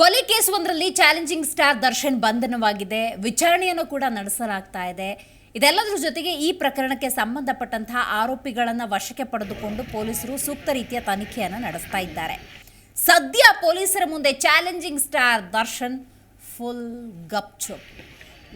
ಕೊಲೆ ಕೇಸ್ ಒಂದರಲ್ಲಿ challenging star Darshan ಬಂಧನವಾಗಿದೆ. ವಿಚಾರಣೆಯನ್ನು ಕೂಡ ನಡೆಸಲಾಗ್ತಾ ಇದೆ. ಇದೆಲ್ಲದರ ಜೊತೆಗೆ ಈ ಪ್ರಕರಣಕ್ಕೆ ಸಂಬಂಧಪಟ್ಟಂತಹ ಆರೋಪಿಗಳನ್ನು ವಶಕ್ಕೆ ಪಡೆದುಕೊಂಡು ಪೊಲೀಸರು ಸೂಕ್ತ ರೀತಿಯ ತನಿಖೆಯನ್ನು ನಡೆಸ್ತಾ ಇದ್ದಾರೆ. ಸದ್ಯ ಪೊಲೀಸರ ಮುಂದೆ ಚಾಲೆಂಜಿಂಗ್ ಸ್ಟಾರ್ ದರ್ಶನ್ ಫುಲ್ ಗಪ್ಚುಪ್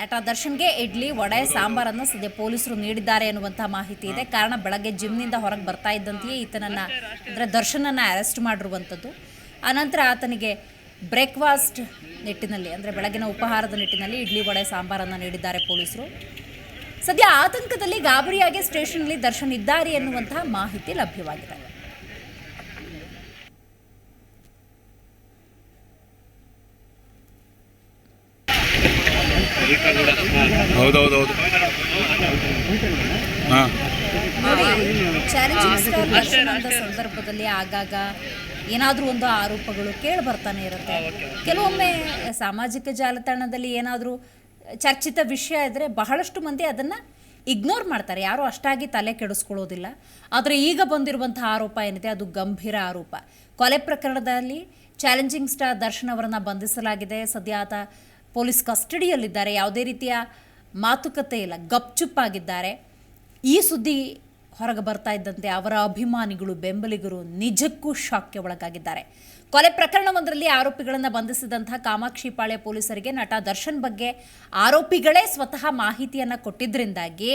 ನಟ ದರ್ಶನ್ಗೆ ಇಡ್ಲಿ, ವಡೆ, ಸಾಂಬಾರನ್ನು ಸದ್ಯ ಪೊಲೀಸರು ನೀಡಿದ್ದಾರೆ ಎನ್ನುವಂತಹ ಮಾಹಿತಿ ಇದೆ. ಕಾರಣ ಬೆಳಗ್ಗೆ ಜಿಮ್ನಿಂದ ಹೊರಗೆ ಬರ್ತಾ ಇದ್ದಂತೆಯೇ ಈತನನ್ನು, ಅಂದರೆ ದರ್ಶನನ್ನ ಅರೆಸ್ಟ್ ಮಾಡಿರುವಂಥದ್ದು. ಆನಂತರ ಆತನಿಗೆ ಬ್ರೇಕ್ಫಾಸ್ಟ್ ನಿಟ್ಟಿನಲ್ಲಿ, ಅಂದರೆ ಬೆಳಗಿನ ಉಪಹಾರದ ನಿಟ್ಟಿನಲ್ಲಿ ಇಡ್ಲಿ ವಡೆ, ಸಾಂಬಾರನ್ನು ನೀಡಿದ್ದಾರೆ ಪೊಲೀಸರು. ಸದ್ಯ ಆತಂಕದಲ್ಲಿ ಗಾಬರಿಯಾಗಿ ಸ್ಟೇಷನ್ನಲ್ಲಿ ದರ್ಶನ್ ಇದ್ದಾರೆ ಎನ್ನುವಂತಹ ಮಾಹಿತಿ ಲಭ್ಯವಾಗಿದೆ. ಹೌದೌದೌದು. ಹಾಂ. ನೋಡಿ ಚಾಲೆಂಜಿಂಗ್ ಸ್ಟಾರ್ ದರ್ಶನ್ ಅಂತ ಸಂದರ್ಭದಲ್ಲಿ? ಆಗಾಗ ಏನಾದರೂ ಒಂದು ಆರೋಪಗಳು ಕೇಳಿ ಬರ್ತಾನೆ ಇರುತ್ತೆ. ಕೆಲವೊಮ್ಮೆ ಸಾಮಾಜಿಕ ಜಾಲತಾಣದಲ್ಲಿ ಏನಾದರೂ ಚರ್ಚಿತ ವಿಷಯ ಇದ್ರೆ ಬಹಳಷ್ಟು ಮಂದಿ ಅದನ್ನು ಇಗ್ನೋರ್ ಮಾಡ್ತಾರೆ. ಯಾರೂ ಅಷ್ಟಾಗಿ ತಲೆ ಕೆಡಿಸ್ಕೊಳ್ಳೋದಿಲ್ಲ. ಆದರೆ ಈಗ ಬಂದಿರುವಂತಹ ಆರೋಪ ಏನಿದೆ ಅದು ಗಂಭೀರ ಆರೋಪ. ಕೊಲೆ ಪ್ರಕರಣದಲ್ಲಿ ಚಾಲೆಂಜಿಂಗ್ ಸ್ಟಾರ್ ದರ್ಶನ್ ಅವರನ್ನು ಬಂಧಿಸಲಾಗಿದೆ. ಸದ್ಯ ಆತ ಪೊಲೀಸ್ ಕಸ್ಟಡಿಯಲ್ಲಿದ್ದಾರೆ. ಯಾವುದೇ ರೀತಿಯ ಮಾತುಕತೆ ಇಲ್ಲ. ಗಪ್ಚುಪ್ ಆಗಿದ್ದಾರೆ. ಈ ಸುದ್ದಿ ಹೊರಗೆ ಬರ್ತಾ ಇದ್ದಂತೆ ಅವರ ಅಭಿಮಾನಿಗಳು ಬೆಂಬಲಿಗರು ನಿಜಕ್ಕೂ ಶಾಕ್ಗೆ ಒಳಗಾಗಿದ್ದಾರೆ. ಕೊಲೆ ಪ್ರಕರಣವೊಂದರಲ್ಲಿ ಆರೋಪಿಗಳನ್ನು ಬಂಧಿಸಿದಂತಹ ಕಾಮಾಕ್ಷಿಪಾಳ್ಯ ಪೊಲೀಸರಿಗೆ ನಟ ದರ್ಶನ್ ಬಗ್ಗೆ ಆರೋಪಿಗಳೇ ಸ್ವತಃ ಮಾಹಿತಿಯನ್ನು ಕೊಟ್ಟಿದ್ದರಿಂದಾಗಿ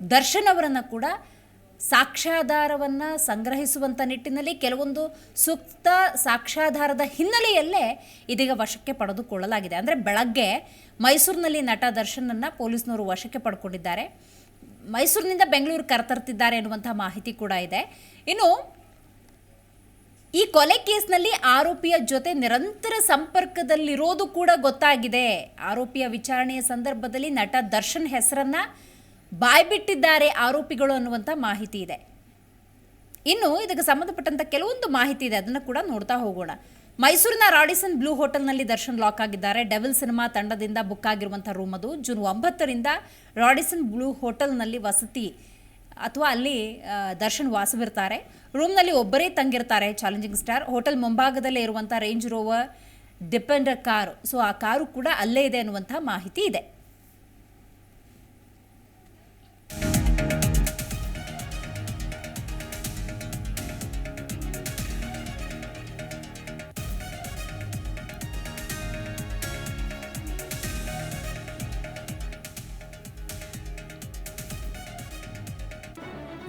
ದರ್ಶನ್ ಅವರನ್ನು ಕೂಡ ಸಾಕ್ಷ್ಯಾಧಾರವನ್ನು ಸಂಗ್ರಹಿಸುವಂಥ ನಿಟ್ಟಿನಲ್ಲಿ ಕೆಲವೊಂದು ಸೂಕ್ತ ಸಾಕ್ಷ್ಯಾಧಾರದ ಹಿನ್ನೆಲೆಯಲ್ಲೇ ಇದೀಗ ವಶಕ್ಕೆ ಪಡೆದುಕೊಳ್ಳಲಾಗಿದೆ. ಅಂದರೆ ಬೆಳಗ್ಗೆ ಮೈಸೂರಿನಲ್ಲಿ ನಟ ದರ್ಶನನ್ನು ಪೊಲೀಸ್ನವರು ವಶಕ್ಕೆ ಪಡ್ಕೊಂಡಿದ್ದಾರೆ. ಮೈಸೂರಿನಿಂದ ಬೆಂಗಳೂರು ಕರೆತರ್ತಿದ್ದಾರೆ ಎನ್ನುವಂತಹ ಮಾಹಿತಿ ಕೂಡ ಇದೆ. ಇನ್ನು, ಈ ಕೊಲೆ ಕೇಸ್ನಲ್ಲಿ ಆರೋಪಿಯ ಜೊತೆ ನಿರಂತರ ಸಂಪರ್ಕದಲ್ಲಿರೋದು ಕೂಡ ಗೊತ್ತಾಗಿದೆ. ಆರೋಪಿಯ ವಿಚಾರಣೆಯ ಸಂದರ್ಭದಲ್ಲಿ ನಟ ದರ್ಶನ್ ಹೆಸರನ್ನ ಬಾಯ್ಬಿಟ್ಟಿದ್ದಾರೆ ಆರೋಪಿಗಳು ಅನ್ನುವಂಥ ಮಾಹಿತಿ ಇದೆ. ಇನ್ನು, ಇದಕ್ಕೆ ಸಂಬಂಧಪಟ್ಟಂತ ಕೆಲವೊಂದು ಮಾಹಿತಿ ಇದೆ. ಅದನ್ನು ಕೂಡ ನೋಡ್ತಾ ಹೋಗೋಣ. ಮೈಸೂರಿನ ರಾಡಿಸನ್ ಬ್ಲೂ ಹೋಟೆಲ್ನಲ್ಲಿ ದರ್ಶನ್ ಲಾಕ್ ಆಗಿದ್ದಾರೆ. ಡೆವಿಲ್ ಸಿನಿಮಾ ತಂಡದಿಂದ ಬುಕ್ ಆಗಿರುವಂಥ ರೂಮ್ ಅದು. ಜೂನ್ ಒಂಬತ್ತರಿಂದ ರಾಡಿಸನ್ ಬ್ಲೂ ಹೋಟೆಲ್ನಲ್ಲಿ ವಸತಿ ಅಥವಾ ಅಲ್ಲಿ ದರ್ಶನ್ ವಾಸವಿರ್ತಾರೆ. ರೂಮ್ನಲ್ಲಿ ಒಬ್ಬರೇ ತಂಗಿರ್ತಾರೆ ಚಾಲೆಂಜಿಂಗ್ ಸ್ಟಾರ್. ಹೋಟೆಲ್ ಮುಂಭಾಗದಲ್ಲೇ ಇರುವಂಥ Range Rover, Defender car. So, ಆ ಕಾರು ಕೂಡ ಅಲ್ಲೇ ಇದೆ ಅನ್ನುವಂಥ ಮಾಹಿತಿ ಇದೆ.